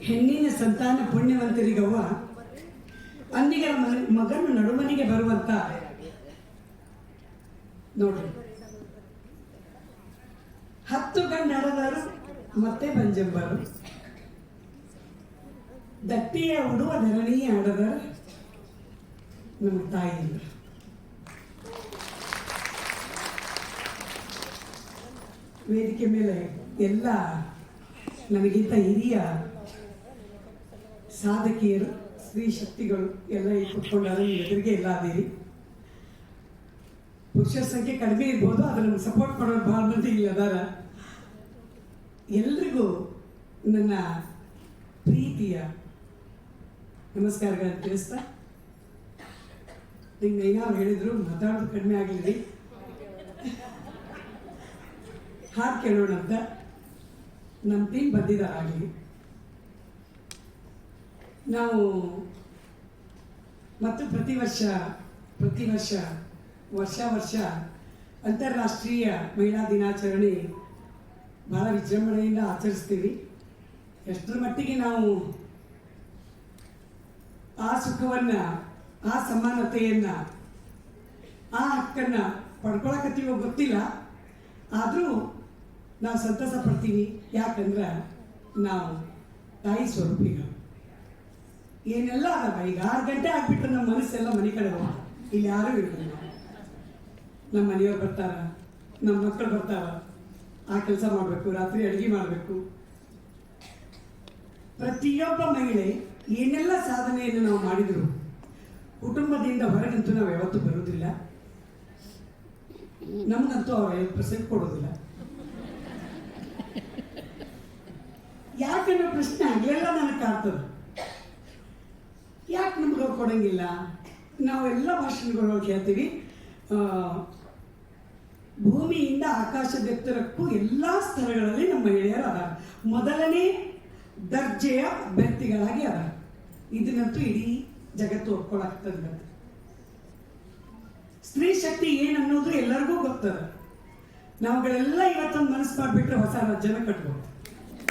ಹೆಣ್ಣಿನ ಸಂತಾನ ಪುಣ್ಯವಂತರಿಗವ್ವ ಅಂದಿಗರ ಮಗನು ನಡುಮನೆಗೆ ಬರುವಂತ ನೋಡ್ರಿ. ಹತ್ತು ಗಂಡು ಮತ್ತೆ ಬಂಜಂಬರು. ದಟ್ಟಿಯ ಉಡುವ ಧರಣಿಯ ಆಡದರ ನಮ್ಮ ತಾಯಿಯಿಂದ ವೇದಿಕೆ ಮೇಲೆ ಎಲ್ಲ ನನಗಿಂತ ಹಿರಿಯ ಸಾಧಕಿಯರು, ಸ್ತ್ರೀ ಶಕ್ತಿಗಳು ಎಲ್ಲ ಇಲ್ಲಿ ಕುತ್ಕೊಂಡಾರ ನಿಮ್ಮ ಎದುರಿಗೆ ಎಲ್ಲ ಅದೀರಿ ಪುರುಷರ ಸಂಖ್ಯೆ ಕಡಿಮೆ ಇರ್ಬೋದು ನಮ್ಗೆ ಸಪೋರ್ಟ್ ಮಾಡೋರು ಭಾಳ ಮಂದಿ ಇಲ್ಲಿ ಅದಾರ. ಎಲ್ರಿಗೂ ನನ್ನ ಪ್ರೀತಿಯ ನಮಸ್ಕಾರಗಳನ್ನು ತಿಳಿಸ್ತಾ, ನಿಮ್ಗೆ ಏನಾದ್ರು ಹೇಳಿದ್ರು ಮಾತಾಡೋದು ಕಡಿಮೆ ಆಗಲಿ ಹಾಡು ಕೇಳೋಣ ಅಂತ. ನಮ್ಮ ಟೀಮ್ ಬಂದಿದ್ದಾರಾಗಲಿ ನಾವು ಮತ್ತು ಪ್ರತಿ ವರ್ಷ ಪ್ರತಿ ವರ್ಷ ವರ್ಷ ವರ್ಷ ಅಂತಾರಾಷ್ಟ್ರೀಯ ಮಹಿಳಾ ದಿನಾಚರಣೆ ಬಹಳ ವಿಜೃಂಭಣೆಯಿಂದ ಆಚರಿಸ್ತೀವಿ. ಎಷ್ಟರ ಮಟ್ಟಿಗೆ ನಾವು ಆ ಸುಖವನ್ನು, ಆ ಸಮಾನತೆಯನ್ನು, ಆ ಹಕ್ಕನ್ನ ಪಡ್ಕೊಳಕತ್ತೀವೋ ಗೊತ್ತಿಲ್ಲ. ಆದರೂ ನಾವು ಸಂತಸ ಪಡ್ತೀವಿ ಯಾಕಂದ್ರೆ ನಾವು ತಾಯಿ ಸ್ವರೂಪಿಗಳು ಏನೆಲ್ಲ ಅದಾವ ಈಗ ಆರು ಗಂಟೆ ಆಗ್ಬಿಟ್ರೆ ನಮ್ಮ ಮನಸ್ಸೆಲ್ಲ ಮನೆ ಕಡೆ ಹೋಗ್ತದೆ. ಇಲ್ಲಿ ಯಾರೂ ಇರಲಿಲ್ಲ ನಮ್ಮ ಮನೆಯವ್ರು ಬರ್ತಾರ ನಮ್ಮ ಮಕ್ಕಳು ಬರ್ತಾವ ಆ ಕೆಲಸ ಮಾಡಬೇಕು, ರಾತ್ರಿ ಅಡುಗೆ ಮಾಡಬೇಕು. ಪ್ರತಿಯೊಬ್ಬ ಮಹಿಳೆ ಏನೆಲ್ಲ ಸಾಧನೆಯನ್ನು ನಾವು ಮಾಡಿದ್ರು, ಕುಟುಂಬದಿಂದ ಹೊರಗಂತೂ ನಾವು ಯಾವತ್ತೂ ಬರುವುದಿಲ್ಲ. ನಮಗಂತೂ ಅವ್ರು ಐವತ್ತು ಪರ್ಸೆಂಟ್ ಕೊಡೋದಿಲ್ಲ. ಯಾಕನ್ನೋ ಪ್ರಶ್ನೆ ಆಗಲೆಲ್ಲ ನನಗೆ ಕಾಡ್ತದೆ ಯಾಕೆ ನಮ್ಗೆ ಕೊಡೋಂಗಿಲ್ಲ? ನಾವೆಲ್ಲ ಭಾಷಣಗಳು ಹೇಳ್ತೀವಿ. ಭೂಮಿಯಿಂದ ಆಕಾಶದೆತ್ತರಕ್ಕೂ ಎಲ್ಲ ಸ್ಥಳಗಳಲ್ಲಿ ನಮ್ಮ ಮಹಿಳೆಯರು ಅದ ಮೊದಲನೇ ದರ್ಜೆಯ ಅಭ್ಯರ್ಥಿಗಳಾಗಿ ಅದ ಇದನ್ನಂತೂ ಇಡೀ ಜಗತ್ತು ಒಪ್ಕೊಳಕ್ತದ ಸ್ತ್ರೀ ಶಕ್ತಿ ಏನನ್ನೋದು ಎಲ್ಲರಿಗೂ ಗೊತ್ತದ. ನಾವುಗಳೆಲ್ಲ ಇವತ್ತೊಂದು ಮನಸ್ಸು ಮಾಡಿಬಿಟ್ರೆ ಹೊಸ ರಾಜ್ಯನ ಕಟ್ಬೋದು.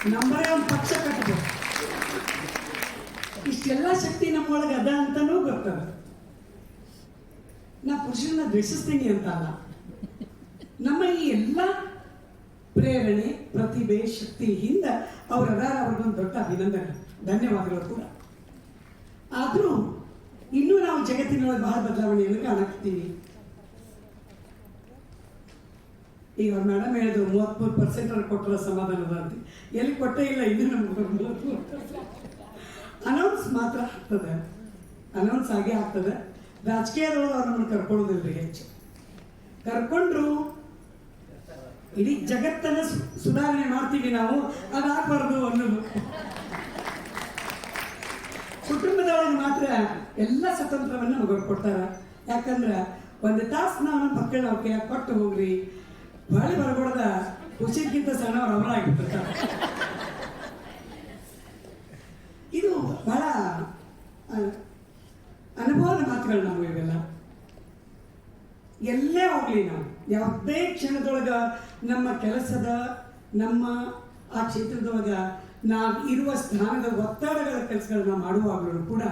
ನಮ್ಮರೇ ಒಂದು ಪಕ್ಷ ಕಟ್ಟಬೇಕು ಇಷ್ಟೆಲ್ಲ ಶಕ್ತಿ ನಮ್ಮೊಳಗೆ ಅದ ಅಂತನೂ ಗೊತ್ತದ ನಾ ಪುರುಷನ ದ್ವೇಷಿಸ್ತೀನಿ ಅಂತ ಅಲ್ಲ ನಮ್ಮ ಈ ಎಲ್ಲ ಪ್ರೇರಣೆ, ಪ್ರತಿಭೆ, ಶಕ್ತಿ ಹಿಂದ ಅವ್ರ ಅದಾರ ಅವ್ರಿಗೊಂದು ದೊಡ್ಡ ಅಭಿನಂದನೆ. ಧನ್ಯವಾದಗಳು ಕೂಡ. ಆದರೂ, ಇನ್ನೂ ನಾವು ಜಗತ್ತಿನೊಳಗೆ ಬಹಳ ಬದಲಾವಣೆಯನ್ನು ಕಾಣಕ್ತೀವಿ ಈಗ ಮೇಡಮ್ ಹೇಳಿದ್ರು, ಮೂವತ್ಮೂರು ಪರ್ಸೆಂಟ್ ಅವ್ರು ಕೊಟ್ಟರೆ ಸಮಾಧಾನ ಅಂತ. ಎಲ್ಲಿ ಕೊಟ್ಟೇ ಇಲ್ಲ ಇನ್ನೂ ನಮ್ಗೆ ಮೂವತ್ತ್ಮೂರು ಅನೌನ್ಸ್ ಮಾತ್ರ ಆಗ್ತದೆ. ಅನೌನ್ಸ್ ಆಗೇ ಆಗ್ತದೆ. ರಾಜಕೀಯದವರು ಅವ್ರು ನಮ್ಮನ್ನು ರೀ ಹೆಚ್ಚು. ಕರ್ಕೊಂಡ್ರು, ಇಡೀ ಜಗತ್ತನ್ನ ಸುಧಾರಣೆ ಮಾಡ್ತೀವಿ ನಾವು, ಅದಾಗಬಾರ್ದು ಅನ್ನೋದು. ಕುಟುಂಬದವರಿಗೆ ಮಾತ್ರ ಎಲ್ಲ ಸ್ವತಂತ್ರವನ್ನು ಮಗಳು ಕೊಡ್ತಾರೆ. ಯಾಕಂದ್ರೆ, ಒಂದು ತಾಸು ನಾವು ಮಕ್ಕಳ ಕೊಟ್ಟು ಹೋಗ್ರಿ ಬಾಳಿ ಬರ್ಕೊಡ್ದ ಖುಷಿಗಿಂತ ಅಮರ ಆಗಿಬಿಡ್ತಾರೆ ಇದು ಬಹಳ ಅನುಭವದ ಮಾತುಗಳು ನಾವು ಇವೆಲ್ಲ. ಎಲ್ಲೇ ಹೋಗ್ಲಿ ನಾವು, ಯಾವುದೇ ಕ್ಷಣದೊಳಗ ನಮ್ಮ ಕೆಲಸದ, ನಮ್ಮ ಆ ಕ್ಷೇತ್ರದೊಳಗ ನಾವು ಇರುವ ಸ್ಥಾನದ ಒತ್ತಡಗಳ ಕೆಲಸಗಳನ್ನ ಮಾಡುವಾಗಲೂ ಕೂಡ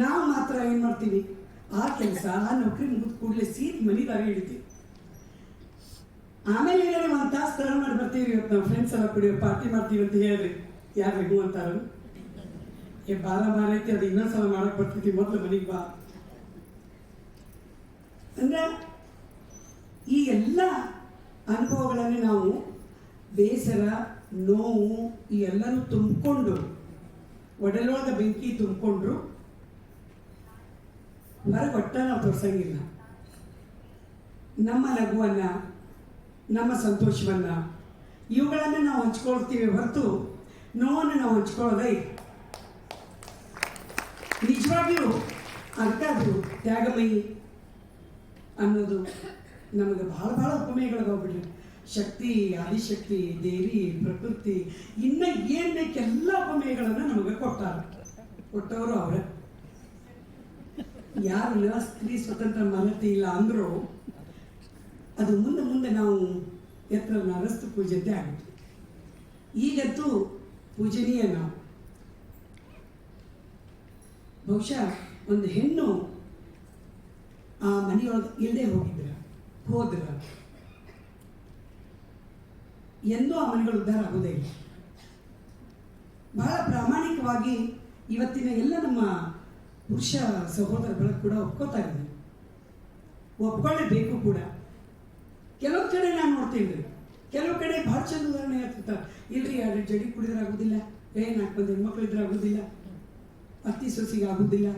ನಾವು ಮಾತ್ರ ಏನು ಮಾಡ್ತೀವಿ? ಆ ಕೆಲಸ ಆ ನೌಕರಿ ಮುಗಿದ ಕೂಡಲೇ ಸೀಟ್ ಬಾರಿ ಹಿಡಿತೀವಿ ಆಮೇಲೆ ಏನಾದ್ರು ಒಂದು ತಾಸು ತಡ ಮಾಡಿ ಬರ್ತೀವಿ ಇವತ್ತು ನಾವು ಫ್ರೆಂಡ್ಸ್ ಎಲ್ಲ ಕುಡಿಯೋ ಪಾರ್ಟಿ ಮಾಡ್ತೀವಿ ಅಂತ ಹೇಳ್ರಿ ಯಾರು ಹ್ಞೂ ಅಂತಾರ ಏ ಬಾರ ಬಾರ ಐತಿ ಅದು ಇನ್ನೊಂದ್ಸಲ ಮಾಡಕ್ ಬರ್ತೈತಿ ಮೊದಲು ಮನೆಗೆ ಬಾ. ಅಂದ್ರೆ, ಈ ಎಲ್ಲ ಅನುಭವಗಳನ್ನು ನಾವು ಬೇಸರ, ನೋವು, ಈ ಎಲ್ಲನೂ ತುಂಬಿಕೊಂಡು ಒಡಲೋದ ಬೆಂಕಿ ತುಂಬಿಕೊಂಡ್ರು, ಹೊರಗೆ ನಾವು ತೋರ್ಸಂಗಿಲ್ಲ. ನಮ್ಮ ನಗುವನ್ನ ನಮ್ಮ ಸಂತೋಷವನ್ನ. ಇವುಗಳನ್ನು ನಾವು ಹಂಚ್ಕೊಳ್ತೀವಿ ಹೊರತು ನೋವನ್ನು ನಾವು ಹಂಚ್ಕೊಳ್ಳೋದೇ. ನಿಜವಾಗಿಯೂ ಅದಕ್ಕೆ ಅದು, ತ್ಯಾಗಮಯಿ ಅನ್ನೋದು ನಮಗೆ ಭಾಳ ಬಹಳ ಬಿಡ್ರಿ ಶಕ್ತಿ, ಆದಿಶಕ್ತಿ, ದೇವಿ, ಪ್ರಕೃತಿ, ಇನ್ನು ಏನು ಬೇಕೆಲ್ಲ ಉಪಮೇಯಗಳನ್ನು ನಮಗೆ ಕೊಟ್ಟಾರ. ಕೊಟ್ಟವರು ಅವರೇ. ಯಾರು ಸ್ತ್ರೀ ಸ್ವತಂತ್ರ ಮನತಿ ಇಲ್ಲ ಅಂದ್ರೂ ಅದು ಮುಂದೆ ಮುಂದೆ ನಾವು ಎತ್ತರ ನರಸ್ತು ಪೂಜೆದ್ದೇ ಆಗುತ್ತೆ. ಈಗಂತೂ ಪೂಜನೀಯ ನಾವು. ಬಹುಶಃ ಒಂದು ಹೆಣ್ಣು ಆ ಮನೆಯೊಳಗೆ ಇಲ್ಲದೆ ಹೋಗಿದ್ರ, ಹೋದ್ರ, ಎಂದೂ ಆ ಮನೆಗಳು ಉದ್ಧಾರ ಆಗೋದೇ ಇಲ್ಲ. ಬಹಳ ಪ್ರಾಮಾಣಿಕವಾಗಿ ಇವತ್ತಿನ ಎಲ್ಲ ನಮ್ಮ ಪುರುಷ ಸಹೋದರ ಸಹೋದರಗಳು ಕೂಡ ಒಪ್ಕೋತಾ ಇದ್ದಾರೆ. ಒಪ್ಕೊಳ್ಳೇಬೇಕು ಕೂಡ. ಕೆಲವು ಕಡೆ ನಾನು ನೋಡ್ತೀನಿ ಕೆಲವು ಕಡೆ ಭಾಳ ಚಂದ ಉದಾಹರಣೆ ಹೇಳ್ತಿರ್ತಾರೆ ಇಲ್ರಿ ಯಾರು ಜಡಿ ಕುಡಿದ್ರೆ ಆಗೋದಿಲ್ಲ ಏ ನಾಲ್ಕು ಹೆಣ್ಮಕ್ಳು ಇದ್ರೆ ಆಗೋದಿಲ್ಲ ಅತ್ತಿ ಸೊಸಿಗೆ ಆಗೋದಿಲ್ಲ.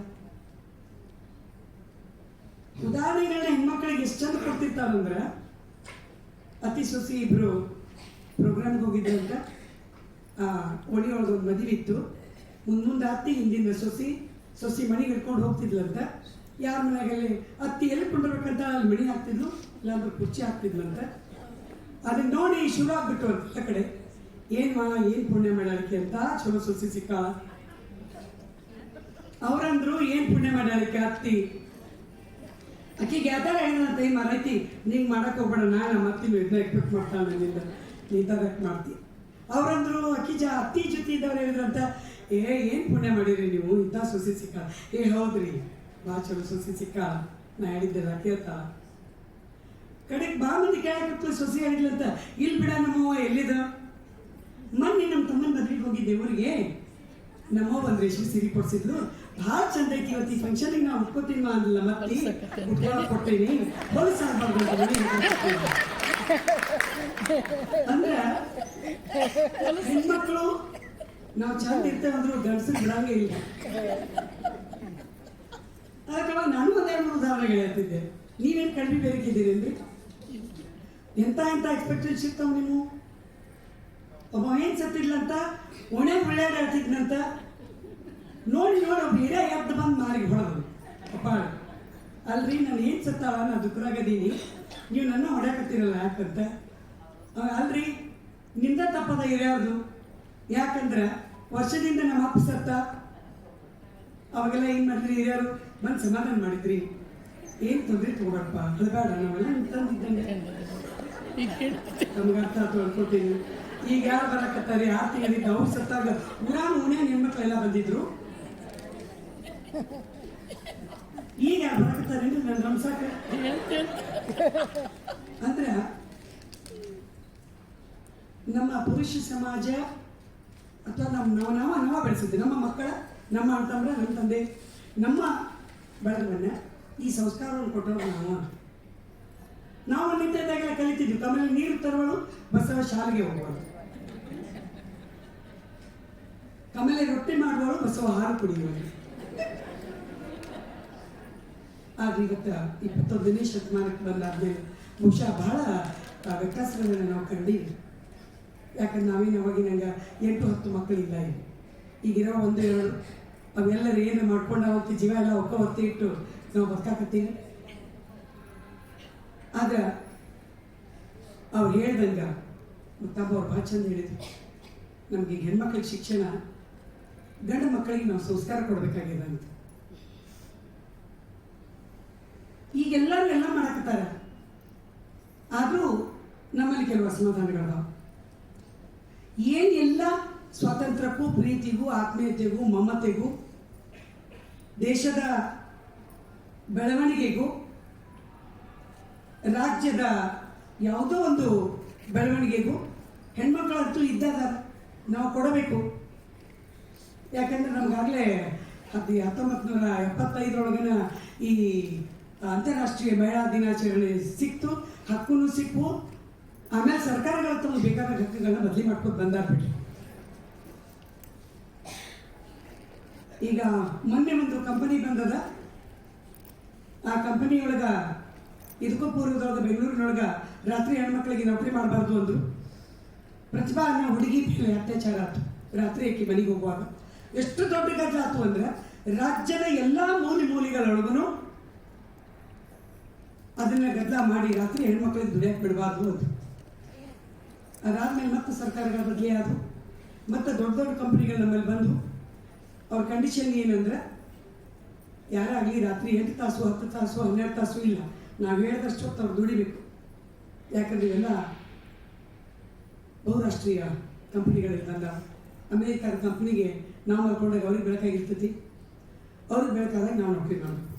ಉದಾಹರಣೆಗಳನ್ನ ಹೆಣ್ಮಕ್ಳಿಗೆ ಎಷ್ಟು ಚಂದ ಕೊಡ್ತಿರ್ತಾರಂದ್ರೆ? ಅತಿ ಸೊಸಿ ಇಬ್ರು ಪ್ರೋಗ್ರಾಮ್ಗೆ ಹೋಗಿದ್ರು ಅಂತ. ಒಳಿ ಒಳಗೆ ಒಂದು ಮದುವೆ ಇತ್ತು. ಮುಂದೆ ಮುಂದೆ ಅತ್ತಿ, ಹಿಂದಿನ ಸೊಸಿ ಸೊಸಿ ಮನೆಗೆ ಹಿಡ್ಕೊಂಡು ಹೋಗ್ತಿದ್ಲಂತ ಯಾರ ಮನೆಯಲ್ಲಿ ಅತ್ತಿ ಎಲ್ಲಿ ಕೊಂಡಿರ್ಬೇಕಂತ ಅಲ್ಲಿ ಮಣಿ ಹಾಕ್ತಿದ್ಲು. ಇಲ್ಲಾಂದ್ರೆ ಕುರ್ಚಿ ಹಾಕ್ತಿದ್ಲಂತೆ ಅದನ್ನ ನೋಡಿ ಶುರು ಆಗ್ಬಿಟ್ಟು ಅಂತ ಕಡೆ, ಏನ್ ಮಾ, ಏನ್ ಪುಣ್ಯ ಮಾಡಲಿಕ್ಕೆ ಅಂತ? ಚಲೋ ಸುಸಿ ಸಿಕ್ಕ. ಅವ್ರಂದ್ರು, ಏನ್ ಪುಣ್ಯ ಮಾಡಲಿಕ್ಕೆ ಅತ್ತಿ? ಆಕಿಗೆ ಥರ ಏನಂತ ಈ ಮರೈತಿ ನಿಂಗೆ ಮಾಡಕ್ ಹೋಗ್ಬೇಡ ನಾನು ನಮ್ಮ ಅತ್ತಿ ಇದನ್ನ ಎಕ್ಸ್ಪೆಕ್ಟ್ ಮಾಡ್ತಾಳೆ ನಿಂದ ನಿಂತದಕ್ಕೆ ಮಾಡ್ತಿ? ಅವರಂದ್ರು, ಅಕ್ಕಿ ಜ, ಅತ್ತಿ ಜೊತೆ ಇದ್ದವ್ರು ಹೇಳಿದ್ರಂತ ಏ, ಏನ್ ಪುಣ್ಯ ಮಾಡಿರಿ ನೀವು? ಇಂಥ ಸೊಸಿ ಸಿಕ್ಕ. ಏ, ಹೌದ್ರಿ, ಬಾ, ಚಲೋ ಸೊಸಿ ಸಿಕ್ಕ. ನಾ ಹೇಳಿದ್ದೆಲ್ಲ ಕೇಳ್ತಾ. ಕಡೆಗೆ ಬಾ ಮಂದಿ ಕೇಳಕ್ಕೆ ಸೊಸಿ ಆಗಿಲ್ಲಂತ ಇಲ್ಲಿ ಬಿಡ ನಮ್ಮವ್ವ, ಎಲ್ಲಿದ? ಮೊನ್ನೆ ನಮ್ಮ ತಮ್ಮನ ಮದ್ವೆಗೆ ಹೋಗಿದ್ದೆ ಊರಿಗೆ ನಮ್ಮವ್ವ ಒಂದು ರೇಷ್ಮೆ ಸೀರೆ ಕೊಡ್ಸಿದ್ರು ಭಾಳ ಚಂದ ಐತಿ ಇವತ್ತು ಈ ಫಂಕ್ಷನಿಗೆ ನಾವು ಉಟ್ಕೋತೀನಿ ಅಂದಿಲ್ಲ ಮತ್ತೆ. ಉಟ್ಕೊಂಡು ಕೊಟ್ಟೇನಿ ಹೊಲಸ ಅಂದ್ರೆ ಹೆಣ್ಮಕ್ಳು, ನಾವು ಚಂದ ಇರ್ತೇವಂದ್ರು ಗಂಡಸರು ಬಿಡಂಗೆ ಇಲ್ಲ. ಅದಕ್ಕೆ ನಾನು ಒಂದೇ ಮೂರು ಉದಾಹರಣೆಗಳು ಹೇಳ್ತಿದ್ದೆ. ನೀವೇನು ಕಡಿಮೆ ಬೇಕಿದ್ದೀರಿ ಅಂದ್ರೆ? ಎಂತ ಎಂತ ಎಕ್ಸ್ಪೆಕ್ಟೇಷನ್ ಇರ್ತಾವ ನೀವು ಒಬ್ಬ ಏನ್ ಸತ್ತಿದ್ಲಂತ ಒಣೆ ಹೇಳ್ತಿದ್ನಂತ. ನೋಡಿ ನೋಡಿ ಒಬ್ಬ ಹಿರಿಯ ಎದ್ದು ಬಂದು ಮಾರಿಗೆ ಹೊಡೋದು ಅಪ್ಪ, ಅಲ್ರಿ, ನಾನು ಏನ್ ಸತ್ತಾಳ ನಾನು ದುಃಖರಾಗದೀನಿ ನೀವು ನನ್ನ ಹೊಡ್ಯಾಕತ್ತೀರಲ್ಲ ಯಾಕಂತ? ಅಲ್ರಿ, ನಿಂದ ತಪ್ಪದ ಹಿರಿಯವ್ರದು. ಯಾಕಂದ್ರ, ವರ್ಷದಿಂದ ನಮ್ಮ ಅಪ್ಪ ಸತ್ತ. ಅವಾಗೆಲ್ಲ ಏನ್ ಮಾಡಿದ್ರಿ ಹಿರಿಯರು ಬಂದು ಸಮಾಧಾನ ಮಾಡಿದ್ರಿ. ಏನ್ ತೊಂದ್ರೆ ತಗೋಡಪ್ಪ ಬೇಡ ನಾವೆಲ್ಲ ತಂದಿದ್ದಂಗೆ. ಅನ್ಕೋತೀನಿ ಈಗ ಯಾರು ಬರಕತ್ತಾರೆ? ಯಾರು ತಿಂಗಳಿದ್ದ ಅವ್ರು ಸತ್ತಾಗ ಊರಾನ ಉಣ್ಯಾನ ಹೆಣ್ಮಕ್ಳೆಲ್ಲ ಬಂದಿದ್ರು. ಈಗ ಯಾರು ಬರಕತ್ತಾರೆ? ನನ್ನ ರಂಸಾಕ ಅಂದ್ರೆ ನಮ್ಮ ಪುರುಷ ಸಮಾಜ ಅಥವಾ ನಮ್ಮ ನಾವು ನಾವ ನಾವ ಬೆಳೆಸಿದ್ವಿ ನಮ್ಮ ಮಕ್ಕಳ, ನಮ್ಮ ಅಂತಂದ್ರೆ ನಮ್ಮ ತಂದೆ, ನಮ್ಮ ಬೆಳೆದವನ್ನ ಈ ಸಂಸ್ಕಾರವನ್ನು ಕೊಟ್ಟವ್ರು ನಾವು. ನಾವು ನಿಂತಿದ್ದಾಗೆಲ್ಲ ಕಲಿತಿದ್ವಿ. ತಮ್ಮಲ್ಲಿ ನೀರು ತರುವಳು, ಬಸವ ಶಾಲೆಗೆ ಹೋಗುವಳು. ಆಮೇಲೆ ರೊಟ್ಟಿ ಮಾಡುವಳು, ಬಸವ ಹಾಲು ಕುಡಿಯುವಳು. ಆದ್ರೆ ಇವತ್ತು ಇಪ್ಪತ್ತೊಂದನೇ ಶತಮಾನಕ್ಕೆ ಬಂದಾದ್ಮೇಲೆ ಬಹುಶಃ ಬಹಳ ವ್ಯತ್ಯಾಸಗಳನ್ನ ನಾವು ಕಂಡೀವಿ ಯಾಕಂದ್ರೆ ನಾವೇನು ಅವಾಗಿನಂಗ ಎಂಟು, ಹತ್ತು ಮಕ್ಕಳಿಲ್ಲ ಇಲ್ಲಿ ಈಗಿರೋ ಒಂದು ಅವೆಲ್ಲರೂ ಏನು ಮಾಡ್ಕೊಂಡು ಅವತ್ತು ಜೀವ ಎಲ್ಲ ಒಕ್ಕ ಒತ್ತಿ ಇಟ್ಟು ನಾವು ಬದುಕಾಕತ್ತೀವಿ. ಆದ್ರೆ ಅವ್ರು ಹೇಳ್ದಂಗ ಮತ್ತೊಬ್ಬ ಅವ್ರು ಭಾಳ ಚಂದ ಹೇಳಿದ್ರು. ನಮಗೆ ಹೆಣ್ಮಕ್ಳಿಗೆ ಶಿಕ್ಷಣ, ಗಂಡ ಮಕ್ಕಳಿಗೆ ನಾವು ಸಂಸ್ಕಾರ ಕೊಡಬೇಕಾಗಿದೆ ಅಂತ. ಈಗೆಲ್ಲರೂ ಎಲ್ಲ ಮಾಡಕತ್ತಾರ? ಆದರೂ ನಮ್ಮಲ್ಲಿ ಕೆಲವು ಅಸಮಾಧಾನಗಳದಾವ. ಏನ್ ಎಲ್ಲ ಸ್ವಾತಂತ್ರ್ಯಕ್ಕೂ, ಪ್ರೀತಿಗೂ, ಆತ್ಮೀಯತೆಗೂ, ಮಮತೆಗೂ, ದೇಶದ ಬೆಳವಣಿಗೆಗೂ ರಾಜ್ಯದ ಯಾವುದೋ ಒಂದು ಬೆಳವಣಿಗೆಗೂ ಹೆಣ್ಮಕ್ಳಂತೂ ಇದ್ದಾಗ ನಾವು ಕೊಡಬೇಕು. ಯಾಕಂದ್ರೆ ನಮಗಾಗಲೇ ಅದು ಹತ್ತೊಂಬತ್ತು ನೂರ ಎಪ್ಪತ್ತೈದರೊಳಗನ ಈ ಅಂತಾರಾಷ್ಟ್ರೀಯ ಮಹಿಳಾ ದಿನಾಚರಣೆ ಸಿಕ್ತು. ಹಕ್ಕೂ ಸಿಕ್ಕು. ಆಮೇಲೆ ಸರ್ಕಾರಗಳ ತಮ್ಮ ಬೇಕಾದ ಹಕ್ಕುಗಳನ್ನ ಬದಲಿ ಮಾಡ್ಕೊಂಡು ಬಂದಾಗ್ಬಿಟ್ರು ಈಗ ಮೊನ್ನೆ ಒಂದು ಕಂಪನಿ ಬಂದದ. ಆ ಕಂಪನಿ ಒಳಗ ಇದಕ್ಕೂ ಪೂರ್ವದೊಳಗೆ ಬೆಂಗಳೂರಿನೊಳಗೆ ರಾತ್ರಿ ಹೆಣ್ಮಕ್ಳಿಗೆ ನೌಕರಿ ಮಾಡಬಾರ್ದು ಅಂದರು. ಪ್ರತಿಭಾ ಅನ್ನೋ ಹುಡುಗಿ ಮೇಲೆ ಅತ್ಯಾಚಾರ ಆಯ್ತು. ರಾತ್ರಿ ಆಕೆ ಮನೆಗೆ ಹೋಗುವಾಗ. ಎಷ್ಟು ದೊಡ್ಡ ಗದ್ದಲ ಆಯ್ತು ಅಂದ್ರೆ ರಾಜ್ಯದ ಎಲ್ಲ ಮೂಲೆ ಮೂಲಿಗಳೊಳಗೂ ಅದನ್ನ ಗದ್ದಲ ಮಾಡಿ ರಾತ್ರಿ ಹೆಣ್ಮಕ್ಳಿಗೆ ದುಡಿಯಕ್ಕೆ ಬಿಡಬಾರ್ದು ಅದು ಅದಾದ್ಮೇಲೆ ಮತ್ತೆ ಸರ್ಕಾರಗಳ ಬದಲೇ ಆದವು ಮತ್ತೆ ದೊಡ್ಡ ದೊಡ್ಡ ಕಂಪ್ನಿಗಳು ನಮ್ಮಲ್ಲಿ ಬಂದು ಅವ್ರ ಕಂಡೀಷನ್ ಏನಂದ್ರೆ ಯಾರಾಗಲಿ ರಾತ್ರಿ ಎಂಟು ತಾಸು, ಹತ್ತು ತಾಸು, ಹನ್ನೆರಡು ತಾಸು ಇಲ್ಲ. ನಾವು ಹೇಳಿದಷ್ಟು ಅವ್ರು ದುಡಿಬೇಕು. ಯಾಕಂದ್ರೆ ಇವೆಲ್ಲ ಬಹುರಾಷ್ಟ್ರೀಯ ಕಂಪ್ನಿಗಳಲ್ಲಿ ಬಂದ ಅಮೇರಿಕಾದ ಕಂಪ್ನಿಗೆ ನಾವು ನೋಡ್ಕೊಂಡಾಗ ಅವ್ರಿಗೆ ಬೆಳಕಾಗಿರ್ತೈತಿ. ಅವ್ರಿಗೆ ಬೆಳಕಾದಾಗ ನಾವು ನೌಕರಿ ಮಾಡಬೇಕು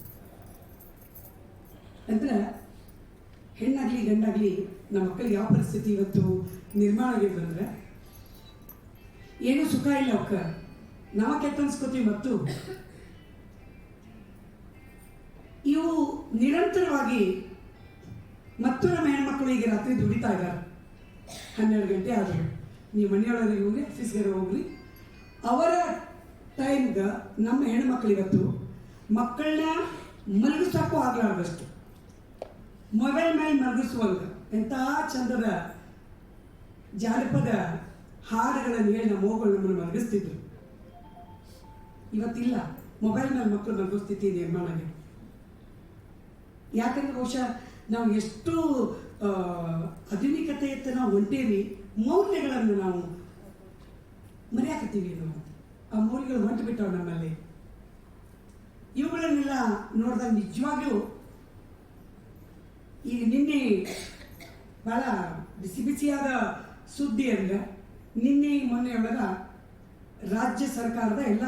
ಅಂದ್ರೆ ಹೆಣ್ಣಾಗಲಿ ಗಂಡಾಗಲಿ ನಮ್ಮ ಮಕ್ಕಳಿಗೆ ಯಾವ ಪರಿಸ್ಥಿತಿ ಇವತ್ತು ನಿರ್ಮಾಣ ಆಗಿದೆ ಅಂದ್ರೆ ಏನೂ ಸುಖ ಇಲ್ಲ ಅವಕ್ಕ ನಾವು ಕೆಟ್ಟ ಅನ್ಸ್ಕೋತೀವಿ ಮತ್ತು ಇವು ನಿರಂತರವಾಗಿ ಮತ್ತು ನಮ್ಮ ಹೆಣ್ಮಕ್ಳು ಈಗ ರಾತ್ರಿ ದುಡಿತಾ ಇದ್ದಾರೆ. ಹನ್ನೆರಡು ಗಂಟೆ ಆದರು. ನೀವು ಮನೆಯೊಳಗೆ ಹೋಗಲಿ ಆಫೀಸ್ಗೆ ಹೋಗಲಿ. ಅವರ ಟೈಮ್ಗೆ ನಮ್ಮ ಹೆಣ್ಮಕ್ಳು ಇವತ್ತು ಮಕ್ಕಳನ್ನ ಮಲಗಿಸೋಕ್ಕೂ ಆಗ್ಲಾರ್ದಷ್ಟು. ಮೊಬೈಲ್ ಮೇಲೆ ಮಲಗಿಸುವಾಗ ಎಂಥ ಚಂದದ ಜಾನಪದ ಹಾಡುಗಳನ್ನು ಹೇಳಿ ನಮ್ಮ ಮೋಗಳು ನಮ್ಮನ್ನು ಮಲಗಿಸ್ತಿದ್ರು. ಇವತ್ತಿಲ್ಲ. ಮೊಬೈಲ್ ಮೇಲೆ ಮಕ್ಕಳು ಮಲಗಿಸ್ತಿದ್ದೀನಿ ನಿರ್ಮಾಣ ಯಾಕಂದ್ರೆ ಬಹುಶಃ ನಾವು ಎಷ್ಟು ಆಧುನಿಕತೆಯತ್ತ ನಾವು ಹೊಂಟೇವಿ ಮೌಲ್ಯಗಳನ್ನು ನಾವು ಮರೆಯಾಕತ್ತೀವಿ ನಾವು. ಆ ಮೌಲ್ಯಗಳು ಹೊಂಟು ನಮ್ಮಲ್ಲಿ. ಇವುಗಳನ್ನೆಲ್ಲ ನೋಡಿದಾಗ ನಿಜವಾಗ್ಲೂ ಈಗ ನಿನ್ನೆ ಭಾಳ ಬಿಸಿ ಬಿಸಿಯಾದ ಸುದ್ದಿ ಅಂದ್ರೆ ನಿನ್ನೆ ಮೊನ್ನೆ ಒಳಗ ರಾಜ್ಯ ಸರ್ಕಾರದ ಎಲ್ಲ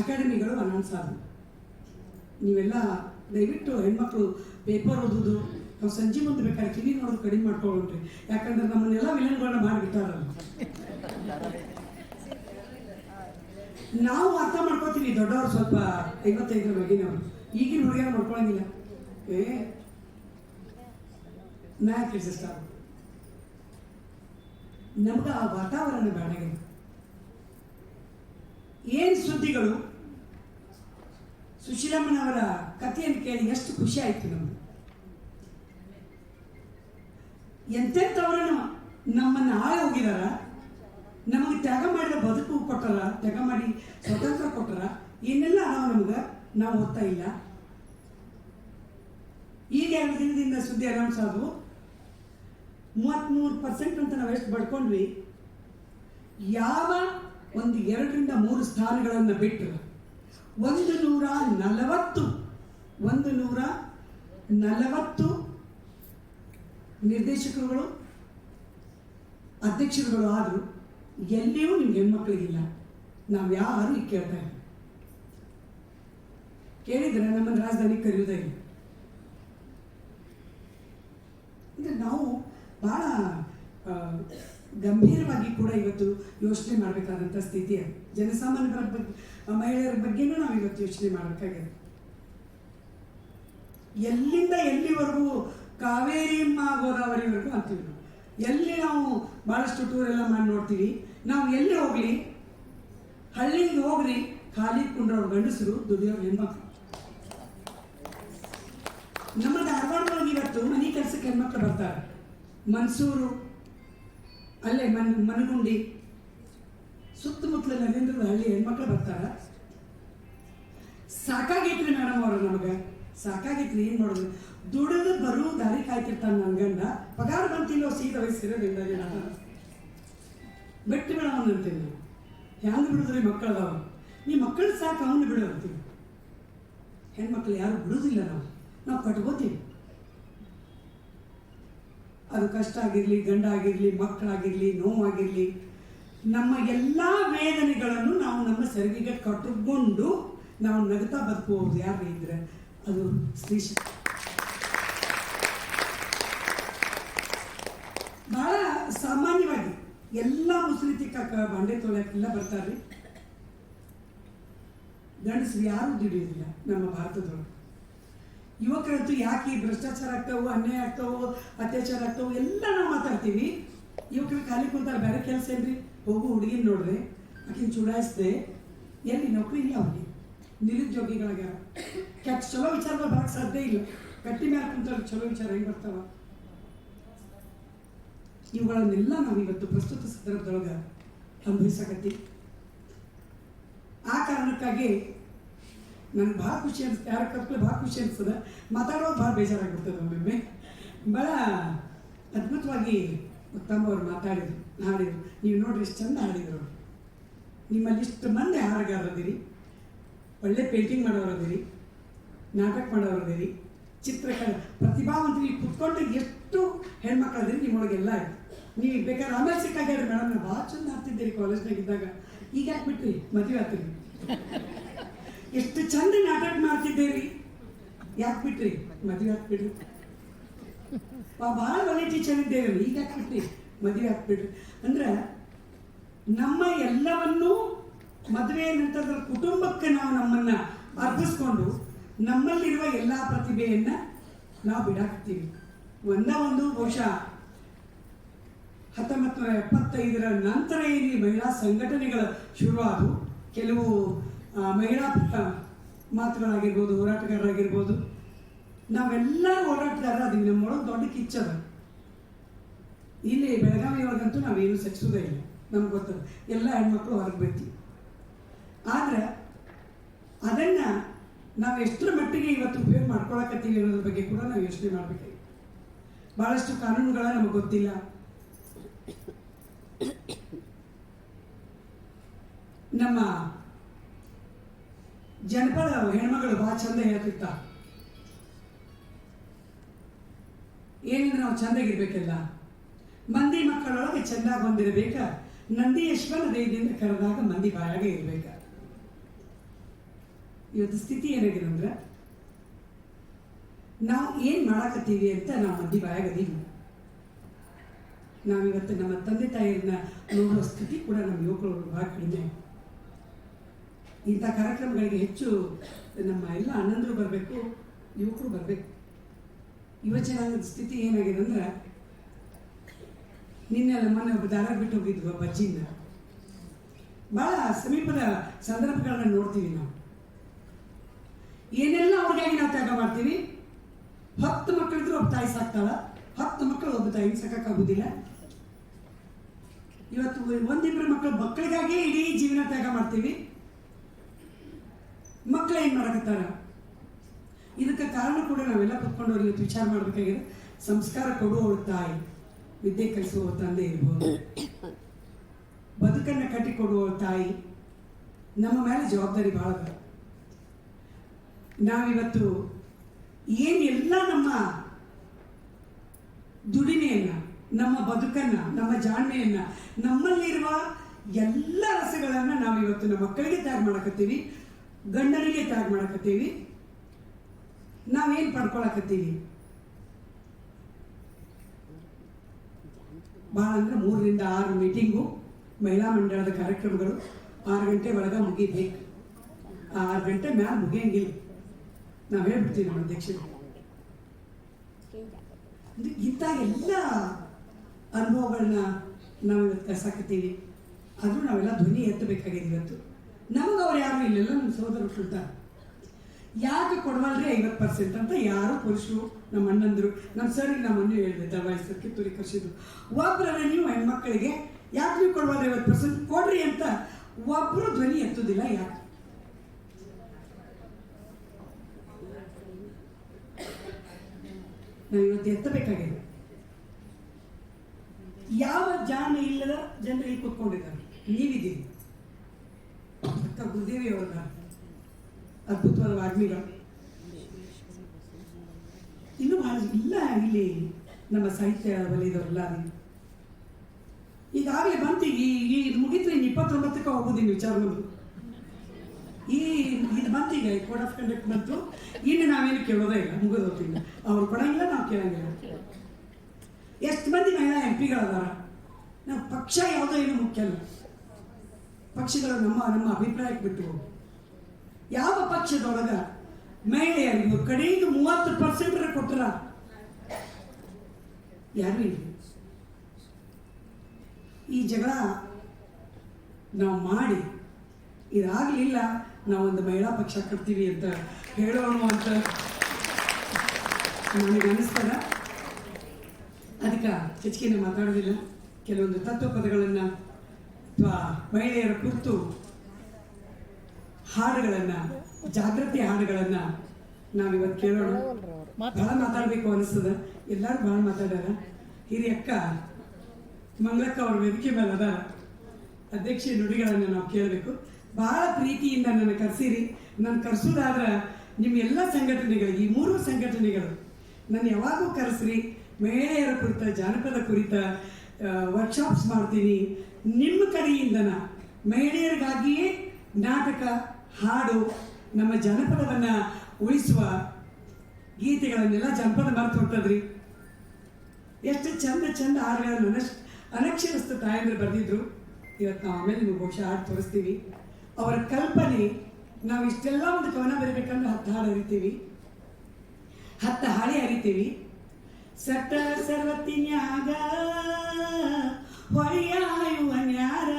ಅಕಾಡೆಮಿಗಳು ಅನೌನ್ಸ್ ಆದವು. ನೀವೆಲ್ಲ ದಯವಿಟ್ಟು ಹೆಣ್ಮಕ್ಳು ಪೇಪರ್ ಓದೋದು, ನಾವು ಸಂಜೆ ಮುಂದೆ ಬೇಕಾದ್ರೆ ಕಿವಿ ನೋಡೋದು ಕಡಿಮೆ ಮಾಡ್ಕೊಳ್ಳೋಣ್ರಿ ಯಾಕಂದ್ರೆ ನಮ್ಮನ್ನೆಲ್ಲ ವಿಲನ್ಗಳನ್ನ ಮಾಡಿಬಿಟ್ಟಾರಲ್ಲ ನಾವು ಅರ್ಥ ಮಾಡ್ಕೋತೀವಿ, ದೊಡ್ಡವ್ರು ಸ್ವಲ್ಪ ಐವತ್ತೈದರ ಬಗ್ಗೆ ನಾವು ಈಗಿನ ಹುಡುಗಿಯರು ಮಾಡ್ಕೊಳಂಗಿಲ್ಲ ಏ ನಾ ಕೆಲಸ ನಮ್ಗೆ ಆ ವಾತಾವರಣ ಬೇಡಾಗಿದೆ ಏನ್ ಸುದ್ದಿಗಳು? ಸುಶೀಲಮ್ಮನವರ ಕಥೆಯನ್ನು ಕೇಳಿ ಎಷ್ಟು ಖುಷಿ ಆಯ್ತು ನಮ್ಗೆ. ಎಂತೆಂಥವ್ರನ್ನು ನಮ್ಮನ್ನ ಆಳ ಹೋಗಿದಾರ, ನಮಗೆ ತ್ಯಾಗ ಮಾಡಿದ ಬದುಕು ಕೊಟ್ಟಲ್ಲ ತ್ಯಾಗ ಮಾಡಿ ಸ್ವತಂತ್ರ ಕೊಟ್ಟರ ಏನೆಲ್ಲ ಅದಾವ ನಮ್ಗೆ, ನಾವು ಓದ್ತಾ ಇಲ್ಲ. ಈಗ ಎರಡು ದಿನದಿಂದ ಸುದ್ದಿ ಅನೌನ್ಸ್ ಆದವು. ಮೂವತ್ತ್ಮೂರು ಪರ್ಸೆಂಟ್ ಅಂತ ನಾವು ಎಷ್ಟು ಬಡ್ಕೊಂಡ್ವಿ, ಯಾವ ಒಂದು ಎರಡರಿಂದ ಮೂರು ಸ್ಥಾನಗಳನ್ನು ಬಿಟ್ಟು ಒಂದು ನೂರ ನಲವತ್ತು ಒಂದು ನೂರ ನಲವತ್ತು ನಿರ್ದೇಶಕರುಗಳು, ಅಧ್ಯಕ್ಷರುಗಳು ಆದರೂ ಎಲ್ಲಿಯೂ ನಿಮ್ಗೆ ಹೆಣ್ಮಕ್ಳಿಗಿಲ್ಲ ನಾವು ಯಾರು ಈಗ ಕೇಳ್ತಾ ಇಲ್ಲ ಕೇಳಿದ್ರೆ ನಮ್ಮನ್ನು ರಾಜಧಾನಿ ಕರೆಯುವುದೇ ಇಲ್ಲ. ನಾವು ಭಾಳ ಗಂಭೀರವಾಗಿ ಕೂಡ ಇವತ್ತು ಯೋಚನೆ ಮಾಡಬೇಕಾದಂಥ ಸ್ಥಿತಿ ಜನಸಾಮಾನ್ಯರ ಬಗ್ಗೆ ಮಹಿಳೆಯರ ಬಗ್ಗೆನೂ ನಾವು ಇವತ್ತು ಯೋಚನೆ ಮಾಡಬೇಕಾಗಿದೆ. ಎಲ್ಲಿಂದ ಎಲ್ಲಿವರೆಗೂ ಕಾವೇರಿಯಮ್ಮ ಗೋದಾವರಿವರೆಗೂ ಅಂತೀವಿ ನಾವು. ಎಲ್ಲಿ ನಾವು ಭಾಳಷ್ಟು ಟೂರ್ ಎಲ್ಲ ಮಾಡಿ ನೋಡ್ತೀವಿ. ನಾವು ಎಲ್ಲಿ ಹೋಗ್ಲಿ? ಹಳ್ಳಿಗೆ ಹೋಗ್ರಿ. ಖಾಲಿ ಕುಂಡ್ರವ್ರು ಗಂಡಸರು ದುಡಿಯೋ ಹೆಣ್ಮಕ್ಳು. ನಮ್ಮ ಧಾರವಾಡದೊಳಗೆ ಇವತ್ತು ಮನೆ ಕೆಲಸಕ್ಕೆ ಹೆಣ್ಮಕ್ಳು ಬರ್ತಾರೆ. ಮನ್ಸೂರು, ಅಲ್ಲೇ ಮನ್, ಮನಗುಂಡಿ, ಸುತ್ತಮುತ್ತಲ ನರೇಂದ್ರದ ಹಳ್ಳಿ ಹೆಣ್ಮಕ್ಳು ಬರ್ತಾರ. ಸಾಕಾಗೈತ್ರಿ ಮೇಡಮ್ ಅವರು ನಮಗೆ. ಸಾಕಾಗೈತ್ರಿ ಏನು ಮಾಡೋದು. ದುಡಿದು ಬರೋ ದಾರಿ ಕಾಯ್ತಿರ್ತಾನೆ ನನ್ನ ಗಂಡ. ಪಗಾರ ಬಂತಿಲ್ಲೋ ಸೀದ ವಯಸ್ಸಿರೋದ್ರಿಂದ ಬಿಟ್ಟು ಬಿಡ ನಾನು ಹೆಂಗೆ ಬಿಡಿದ್ರಿ ಮಕ್ಕಳು ಅದಾವ ನೀ ಮಕ್ಕಳು ಸಾಕು, ಅವನು ಬಿಡು ಅಂತೀವಿ. ಹೆಣ್ಮಕ್ಳು ಯಾರು ಬಿಡೋದಿಲ್ಲ ನಾವು. ನಾವು ಕಟ್ಕೋತೀವಿ. ಅದು ಕಷ್ಟ ಆಗಿರಲಿ, ಗಂಡ ಆಗಿರಲಿ ಮಕ್ಕಳಾಗಿರಲಿ ನೋವಾಗಿರಲಿ, ನಮ್ಮ ಎಲ್ಲ ವೇದನೆಗಳನ್ನು ನಾವು ನಮ್ಮ ಸೆರಗಿಗೆ ಕಟ್ಟಿಕೊಂಡು ನಾವು ನಗುತ್ತಾ ಬದುಕುವುದು ಯಾರು ಇದ್ರೆ? ಅದು ಸ್ತ್ರೀ ಶಕ್ತಿ ಬಹಳ ಸಾಮಾನ್ಯವಾಗಿ ಎಲ್ಲ ಉಸಿರಿ ತಿಕ್ಕಾಕ ಬಾಂಡೆ ತೊಳೆಯಕ್ಕೆಲ್ಲ ಬರ್ತಾರ್ರಿ ಗಂಡಸರು ಯಾರು ದುಡಿಯೋದಿಲ್ಲ ನಮ್ಮ ಭಾರತದೊಳಗೆ. ಯುವಕರಂತೂ ಯಾಕೆ ಭ್ರಷ್ಟಾಚಾರ ಆಗ್ತಾವೋ, ಅನ್ಯಾಯ ಆಗ್ತಾವೋ, ಅತ್ಯಾಚಾರ ಆಗ್ತಾವೋ, ಎಲ್ಲ ನಾವು ಮಾತಾಡ್ತೀವಿ. ಯುವಕರು ಖಾಲಿ ಕುಂತಾರೆ, ಬೇರೆ ಕೆಲಸ ಏನ್ರಿ? ಹೋಗು ಹುಡುಗಿನ ನೋಡ್ರಿ, ಆಕಿನ ಚುಡಾಯಿಸ್ದೆ. ಎಲ್ಲಿ ನೌಕರಿ ಇಲ್ಲ ಅವ್ರಿಗೆ ನಿರುದ್ಯೋಗಿಗಳಾಗ್ಯಾರ. ಕೆಟ್ಟ ಚಲೋ ವಿಚಾರ ಬರಕ್ಕೆ ಸಾಧ್ಯ ಇಲ್ಲ. ಗಟ್ಟಿ ಮ್ಯಾಲ ಕುಂತಲ್ಲಿ ಚಲೋ ವಿಚಾರ ಹೆಂಗೆ ಬರ್ತಾವ? ಇವುಗಳನ್ನೆಲ್ಲ ನಾವು ಇವತ್ತು ಪ್ರಸ್ತುತ ಸಂದರ್ಭದೊಳಗೆ ಅನುಭವಿಸಕತ್ತೀವಿ. ಆ ಕಾರಣಕ್ಕಾಗಿ ನನಗೆ ಭಾಳ ಖುಷಿ ಅನಿಸ್ತದೆ ಯಾರ ಕತ್ಲೆ ಭಾಳ ಖುಷಿ ಅನಿಸ್ತದೆ ಮಾತಾಡೋದು ಭಾಳ ಬೇಜಾರಾಗ್ಬಿಡ್ತದೆ ಒಮ್ಮೊಮ್ಮೆ. ಭಾಳ ಅದ್ಭುತವಾಗಿ ಉತ್ತಮ ಅವ್ರು ಮಾತಾಡಿದ್ರು, ಹಾಡಿದ್ರು. ನೀವು ನೋಡ್ರಿ ಎಷ್ಟು ಚಂದ ಹಾಡಿದರು ನಿಮ್ಮಲ್ಲಿ ಇಷ್ಟು ಮಂದಿ ಹಾಡುಗಾರದಿರಿ ಒಳ್ಳೆ ಪೇಂಟಿಂಗ್ ಮಾಡೋರದಿರಿ. ನಾಟಕ ಮಾಡೋರಿದ್ದೀರಿ ಚಿತ್ರಕಲೆ. ಪ್ರತಿಭಾವಂತರಿಗೆ ಕುತ್ಕೊಂಡು ಎಷ್ಟು ಹೆಣ್ಮಕ್ಳದಿರಿ ನಿಮ್ಮೊಳಗೆಲ್ಲ ನೀವು ಬೇಕಾದ್ರೆ ಆಮೇಲೆ ಸಿಕ್ಕಾಗ ಮೇಡಮ್, ನಾವು ಭಾಳ ಚಂದ ಆಗ್ತಿದ್ದೀರಿ ಕಾಲೇಜ್ನಾಗ ಇದ್ದಾಗ. ಈಗ ಹಾಕ್ಬಿಟ್ರಿ ಮದುವೆ ಆಗ್ತೀರಿ. ಎಷ್ಟು ಚಂದ ನಾಟಕ ಮಾಡ್ತಿದ್ದೀರಿ. ಯಾಕೆ ಬಿಟ್ರಿ? ಮದುವೆ ಹಾಕ್ಬಿಡ್ರಿ ಭಾಳ ಒಳ್ಳೆ ಟೀಚರ್ ಇದ್ದೇವೆ ಈಗ ಹಾಕ್ಬಿಟ್ರಿ ಮದುವೆ ಹಾಕ್ಬಿಡ್ರಿ ಅಂದ್ರೆ ನಮ್ಮ ಎಲ್ಲವನ್ನೂ ಮದುವೆ ನಂತರದ ಕುಟುಂಬಕ್ಕೆ ನಾವು ನಮ್ಮನ್ನ ಅರ್ಪಿಸ್ಕೊಂಡು ನಮ್ಮಲ್ಲಿರುವ ಎಲ್ಲ ಪ್ರತಿಭೆಯನ್ನ ನಾವು ಬಿಡಾಕ್ತೀವಿ. ಒಂದ ಒಂದು ಬಹುಶಃ ಹತ್ತೊಂಬತ್ತು ನೂರ ಎಪ್ಪತ್ತೈದರ ನಂತರ ಇಲ್ಲಿ ಮಹಿಳಾ ಸಂಘಟನೆಗಳು ಶುರುವಾದವು. ಕೆಲವು ಮಹಿಳಾ ಮಾತುಗಳಾಗಿರ್ಬೋದು, ಹೋರಾಟಗಾರರಾಗಿರ್ಬೋದು. ನಾವೆಲ್ಲ ಹೋರಾಟಗಾರರು ಅದೀವಿ ನಮ್ಮೊಳಗೆ ದೊಡ್ಡ ಕಿಚ್ಚದ ಇಲ್ಲಿ ಬೆಳಗಾವಿ ಒಳಗಂತೂ ನಾವೇನು ಸೆಕ್ಸೋದೇ ಇಲ್ಲ, ನಮ್ಗೆ ಗೊತ್ತದ. ಎಲ್ಲ ಹೆಣ್ಮಕ್ಳು ಹೊರಗೆ ಬರ್ತೀವಿ ಆದ್ರೆ, ಅದನ್ನ ನಾವು ಎಷ್ಟರ ಮಟ್ಟಿಗೆ ಇವತ್ತು ಉಪಯೋಗ ಮಾಡ್ಕೊಳಕತ್ತೀವಿ ಅನ್ನೋದ್ರ ಬಗ್ಗೆ ಕೂಡ ನಾವು ಯೋಚನೆ ಮಾಡಬೇಕಾಗಿತ್ತು. ಬಹಳಷ್ಟು ಕಾನೂನುಗಳ ನಮಗೆ ಗೊತ್ತಿಲ್ಲ. ನಮ್ಮ ಜನಪದ ಹೆಣ್ಮಗಳು ಬಹಳ ಚಂದ ಹೇಳ್ತಿತ್ತ. ಏನಿದ್ರೆ ನಾವು ಚಂದಾಗಿರ್ಬೇಕಲ್ಲ. ಮಂದಿ ಮಕ್ಕಳೊಳಗೆ ಚಂದಾಗಿ ಬಂದಿರಬೇಕ? ನಂದಿ ಯಶ್ವನ ದೇವಿಯಿಂದ ಕರೆದಾಗ ಮಂದಿ ಬಾಯಾಗೆ ಇರ್ಬೇಕ? ಇವತ್ತು ಸ್ಥಿತಿ ಏನಾಗಿದೆ ಅಂದ್ರೆ ನಾವು ಏನ್ ಮಾಡಾಕತ್ತೀವಿ ಅಂತ ನಾವು ಮಂದಿ ಬಾಯಾಗ ಅದೀವಿ ನಾವಿವತ್ತು ನಮ್ಮ ತಂದೆ ತಾಯಿಯನ್ನ ನೋಡುವ ಸ್ಥಿತಿ ಕೂಡ ನಮ್ಮ ಯುವಕರು ಬಹಳ ಕಡಿಮೆ. ಇಂಥ ಕಾರ್ಯಕ್ರಮಗಳಿಗೆ ಹೆಚ್ಚು ನಮ್ಮ ಎಲ್ಲ ಅಣ್ಣಂದರು ಬರಬೇಕು, ಯುವಕರು ಬರಬೇಕು. ಯುವ ಜನಾಂಗದ ಸ್ಥಿತಿ ಏನಾಗಿದೆ ಅಂದ್ರೆ ನಿನ್ನೆ ಮೊನ್ನೆ ಒಬ್ಬ ದಾರ ಬಿಟ್ಟು ಹೋಗಿದ್ವಿ ಒಬ್ಬ ಭಾಳ ಸಮೀಪದ ಸಂದರ್ಭಗಳನ್ನ ನೋಡ್ತೀವಿ ನಾವು. ಏನೆಲ್ಲ ಅವ್ರಿಗಾಗಿ ನಾವು ತ್ಯಾಗ ಮಾಡ್ತೀವಿ? ಹತ್ತು ಮಕ್ಕಳಿದ್ರು ಒಬ್ಬ ತಾಯಿ ಸಾಕ್ತಾಳ. ಹತ್ತು ಮಕ್ಕಳು ಒಬ್ಬ ತಾಯಿ ಸಾಕಾಗುದಿಲ್ಲ ಇವತ್ತು ಒಂದಿಬ್ಬರು ಮಕ್ಕಳು ಮಕ್ಕಳಿಗಾಗಿ ಇಡೀ ಜೀವನ ತ್ಯಾಗ ಮಾಡ್ತೀವಿ. ಮಕ್ಕಳು ಏನು ಮಾಡಕತ್ತಾರ? ಇದಕ್ಕೆ ಕಾರಣ ಕೂಡ ನಾವೆಲ್ಲ ಕುತ್ಕೊಂಡು ಇವತ್ತು ವಿಚಾರ ಮಾಡಬೇಕಾಗಿದೆ. ಸಂಸ್ಕಾರ ಕೊಡುವವಳು ತಾಯಿ. ವಿದ್ಯೆ ಕಲಿಸುವ ತಂದೆ ಇರ್ಬೋದು. ಬದುಕನ್ನ ಕಟ್ಟಿಕೊಡುವ ತಾಯಿ. ನಮ್ಮ ಮೇಲೆ ಜವಾಬ್ದಾರಿ ಭಾಳ. ನಾವಿವತ್ತು ಏನೆಲ್ಲ ನಮ್ಮ ದುಡಿಮೆಯನ್ನ, ನಮ್ಮ ಬದುಕನ್ನ, ನಮ್ಮ ಜಾಣ್ಮೆಯನ್ನು, ನಮ್ಮಲ್ಲಿರುವ ಎಲ್ಲ ರಸಗಳನ್ನ ನಾವಿವತ್ತು ನಮ್ಮ ಮಕ್ಕಳಿಗೆ ತಯಾರು ಮಾಡಕತ್ತೀವಿ, ಗಂಡನಿಗೆ ತ್ಯಾಗ ಮಾಡಕತ್ತೀವಿ, ನಾವೇನ್ ಪಡ್ಕೊಳಕತ್ತೀವಿ? ಭಾಳ ಅಂದ್ರೆ ಮೂರರಿಂದ ಆರು ಮೀಟಿಂಗು ಮಹಿಳಾ ಮಂಡಳದ ಕಾರ್ಯಕ್ರಮಗಳು, ಆರು ಗಂಟೆ ಒಳಗೆ ಮುಗಿಬೇಕು. ಆರು ಗಂಟೆ ಮ್ಯಾಲ ಮುಗಿಯಂಗಿಲ್ಲ. ನಾವು ಹೇಳ್ಬಿಡ್ತೀವಿ ನಮ್ಮ ದಕ್ಷಿಣ ಅಂದ್ರೆ ಇಂಥ ಎಲ್ಲ ಅನುಭವಗಳನ್ನ ನಾವು ಇವತ್ತು ಕಸಾಕತ್ತೀವಿ ಆದರೂ ನಾವೆಲ್ಲ ಧ್ವನಿ ಎತ್ತಬೇಕಾಗಿದೆ ಇವತ್ತು. ನಮಗೆ ಅವ್ರು ಯಾರು ಇಲ್ಲೆಲ್ಲ ನಮ್ಮ ಸಹೋದರರು ಇರ್ತಾರೆ ಯಾಕೆ ಕೊಡವಲ್ರಿ ಐವತ್ತು ಪರ್ಸೆಂಟ್ ಅಂತ ಯಾರು ಪುರುಷರು ನಮ್ಮ ಅಣ್ಣಂದರು ನಮ್ಮ ಸರ್ಗೆ ನಮ್ಮ ಅಣ್ಣ ಹೇಳಿದೆ ದವಾಯಿಸರ್ ಕಿತ್ತೂರಿ ಕರ್ಸಿದ್ರು. ಒಬ್ಬರ ನೀವು ಹೆಣ್ಮಕ್ಳಿಗೆ ಯಾಕೆ ನೀವು ಕೊಡವಲ್ರಿ ಐವತ್ತು ಪರ್ಸೆಂಟ್? ಕೊಡ್ರಿ ಅಂತ ಒಬ್ಬರು ಧ್ವನಿ ಎತ್ತುದಿಲ್ಲ ಯಾಕೆ? ನಾವು ಇವತ್ತು ಎತ್ತಬೇಕಾಗಿದೆ. ಯಾವ ಜಾಣ ಇಲ್ಲದ ಜನರು ಇಲ್ಲಿ ಕೂತ್ಕೊಂಡಿದ್ದಾರೆ. ನೀವಿದ್ದೀರಿ. ಅಕ್ಕ ಗುರುದೇವಿ ಅವರ ಅದ್ಭುತವಾದ ವಾಗ್ಮಿಗಳು ಇನ್ನೂ ಬಹಳ ಇಲ್ಲ ಇಲ್ಲಿ ನಮ್ಮ ಸಾಹಿತ್ಯ ವಲಯದವರೆಲ್ಲ ಈಗಾಗಲೇ ಬಂತು, ಈ ಇದು ಮುಗಿತು, ಇನ್ನು ಇಪ್ಪತ್ತೊಂಬತ್ತಕ್ಕೆ ಹೋಗೋದು ವಿಚಾರ ಈ ಇದು ಬಂತು ಈಗ ಕೋಡ್ ಆಫ್ ಕಂಡಕ್ಟ್ ಬಂತು. ಇನ್ನು ನಾವೇನು ಕೇಳೋದೇ ಇಲ್ಲ ಮುಗಿದೋತಿಲ್ಲ ಅವ್ರು ಕೊಡಂಗಿಲ್ಲ, ನಾವು ಕೇಳಂಗಿಲ್ಲ. ಎಷ್ಟು ಮಂದಿ ಮಹಿಳಾ ಎಂ ಪಿಗಳದಾರ? ನಾವು ಪಕ್ಷ ಯಾವುದೋ ಏನು ಮುಖ್ಯ ಅಲ್ಲ. ಪಕ್ಷಗಳು ನಮ್ಮ ನಮ್ಮ ಅಭಿಪ್ರಾಯಕ್ಕೆ ಬಿಟ್ಟು ಯಾವ ಪಕ್ಷದೊಳಗ ಮಹಿಳೆಯರಿಗೂ ಕಡೆಯದು ಮೂವತ್ತು ಪರ್ಸೆಂಟ್ ಕೊಟ್ಟರ ಯಾರು ಇಲ್ಲ. ಈ ಜಗಳ ನಾವು ಮಾಡಿ, ಇದಾಗಲಿಲ್ಲ. ನಾವೊಂದು ಮಹಿಳಾ ಪಕ್ಷ ಕಟ್ತೀವಿ ಅಂತ ಹೇಳೋಣ ಅಂತ ನನಗೆ ಅನಿಸ್ತದ. ಅದಕ್ಕೆ ಹೆಚ್ಚಿಗೆ ಮಾತಾಡೋದಿಲ್ಲ. ಕೆಲವೊಂದು ತತ್ವ ಪದಗಳನ್ನು ಅಥವಾ ಮಹಿಳೆಯರ ಕುರಿತು ಹಾಡುಗಳನ್ನ, ಜಾಗೃತಿ ಹಾಡುಗಳನ್ನ ನಾವಿವತ್ತು ಕೇಳೋಣ. ಭಾಳ ಮಾತಾಡಬೇಕು ಅನಿಸ್ತದ. ಎಲ್ಲರೂ ಬಹಳ ಮಾತಾಡ್ಯಾರ. ಹಿರಿಯಕ್ಕ ಮಂಗಳಕ್ಕ ಅವ್ರ ವೇದಿಕೆ ಮೇಲೆ ಅದಾರ. ಅಧ್ಯಕ್ಷ ನುಡಿಗಳನ್ನು ನಾವು ಕೇಳಬೇಕು. ಬಹಳ ಪ್ರೀತಿಯಿಂದ ನನ್ನ ಕರೆಸಿರಿ. ನಾನು ಕರೆಸೋದಾದ್ರೆ ನಿಮ್ಮ ಎಲ್ಲ ಸಂಘಟನೆಗಳಿಗೆ, ಈ ಮೂರು ಸಂಘಟನೆಗಳು ನಾನು ಯಾವಾಗೂ ಕರೆಸ್ರಿ. ಮಹಿಳೆಯರ ಕುರಿತ, ಜಾನಪದ ಕುರಿತ ವರ್ಕ್ಶಾಪ್ಸ್ ಮಾಡ್ತೀನಿ. ನಿಮ್ಮ ಕಡೆಯಿಂದನ ಮಹಿಳೆಯರಿಗಾಗಿಯೇ ನಾಟಕ, ಹಾಡು, ನಮ್ಮ ಜನಪದವನ್ನು ಉಳಿಸುವ ಗೀತೆಗಳನ್ನೆಲ್ಲ ಜನಪದ ಮರೆತು ಹೊಟ್ಟದ್ರಿ ಎಷ್ಟು ಚಂದ ಚಂದ ಹಾಡುಗಳನ್ನು ಅನಕ್ಷರಸ್ಥ ತಾಯಂದ್ರೆ ಬರೆದಿದ್ರು. ಇವತ್ತು ನಾವು ಆಮೇಲೆ ನಿಮಗೆ ಬಹುಶಃ ಹಾಡು ತೋರಿಸ್ತೀವಿ. ಅವರ ಕಲ್ಪನೆ, ನಾವು ಇಷ್ಟೆಲ್ಲ ಒಂದು ಕವನ ಬರಬೇಕಂದ್ರೆ ಹತ್ತು ಹಾಡು ಅರಿತೀವಿ. ಹತ್ತು ಹಾಡಿ ಹರಿತೀವಿ ಸಟ್ಟ ಸರ್ವತ್ತಿನ್ಯಾಗ ಹೊಳೆಯಾಯುವನ್ಯಾರ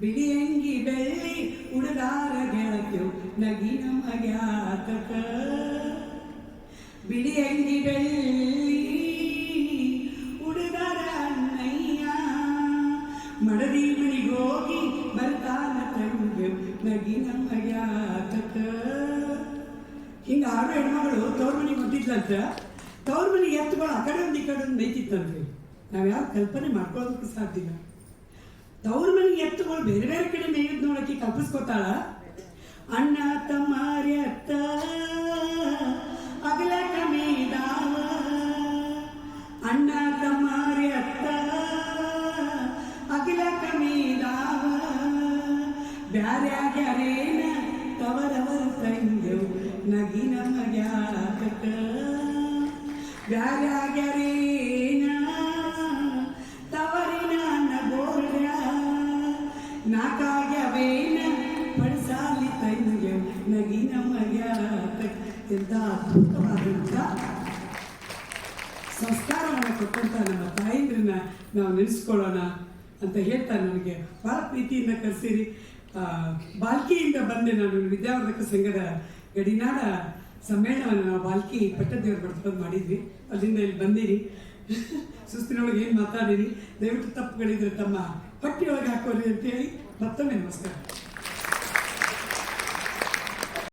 ಬಿಳಿ ಅಂಗಿ ಬೆಳ್ಳಿ ಉಡದಾರ ಗೆಳತಿಯು, ನಗಿ ನಮಗ್ಯಾತಕ ಬಿಳಿ ಅಂಗಿ ಬೆಳ್ಳಿ ಉಡದಾರ ಅಣ್ಣಯ್ಯ, ಮಡದಿ ತಂಗ ನಗಿ ನಮಗ್ಯಾತಕ ಹಿಂಗೆ ಆರು ಹೆಣ್ಮಗಳು ತವ್ರ ಮನೆಗೆ ಹೊಂಟಿದ್ಲಂತ ತವ್ರ ಮನೆಗೆ ಎತ್ತುಗಳು ಆ ಕಡೆ ಒಂದು, ಈ ಕಡೆ ಒಂದು ನಾವು ಯಾವ ಕಲ್ಪನೆ ಮಾಡ್ಕೊಳ್ಳೋದಕ್ಕೆ ಸಾಧ್ಯ ತವ್ರ ಮನೆಗೆ ಎತ್ತುಗಳು ಬೇರೆ ಬೇರೆ ಕಡೆ ಮೇಯದ್ ನೋಡಕ್ಕೆ ಕಲ್ಪಿಸ್ಕೊತಾಳ. ಅಣ್ಣ, ತಮ್ಮ ಅತ್ತ ಅಗಲ ಕಮೀದಾವ ಅಣ್ಣ ತಮ್ಮಾರಿ ಬ್ಯಾರ್ಯಾಗ್ಯಾರೇನ? ತವರವರು ತಂದೆವು ನಗಿ ನಮಗ್ಯಾತಕ ಬ್ಯಾರ್ಯಾಗ್ಯಾರೇನ? ತವರಿನ ನಗೋಳ್ಯ ನಾಕಾಗ್ಯವೇನ? ಪಡಿಸಾಲಿ ತಂದೆವು ನಗಿ ನಮಗ್ಯಾತಕ ಎಂಥ ಅದ್ಭುತವಾದಂಥ ಸಂಸ್ಕಾರವನ್ನು ನಮ್ಮ ತಾಯಂದ್ರನ್ನ ನಾವು ನೆನೆಸ್ಕೊಳ್ಳೋಣ ಅಂತ ಹೇಳ್ತಾ ನನಗೆ ಭಾಳ ಪ್ರೀತಿಯಿಂದ ಕರೆಸಿರಿ. ಬಾಲ್ಕಿಯಿಂದ ಬಂದೆ ನಾನು ವಿದ್ಯಾವರ್ಧಕ ಸಂಘದ ಗಡಿನಾಡ ಸಮ್ಮೇಳನವನ್ನು ನಾವು ಬಾಲ್ಕಿ ಪಟ್ಟದೇವ್ರ ಬಡ್ಕೊಂಡು ಮಾಡಿದ್ವಿ. ಅಲ್ಲಿಂದ ಇಲ್ಲಿ ಬಂದಿರಿ. ಸುಸ್ತಿನೊಳಗೆ ಏನು ಮಾತಾಡಿರಿ? ದಯವಿಟ್ಟು ತಪ್ಪುಗಳಿದ್ರೆ ತಮ್ಮ ಪಟ್ಟಿಯೊಳಗೆ ಹಾಕೋರಿ ಅಂತೇಳಿ ಮತ್ತೊಮ್ಮೆ ನಮಸ್ಕಾರ.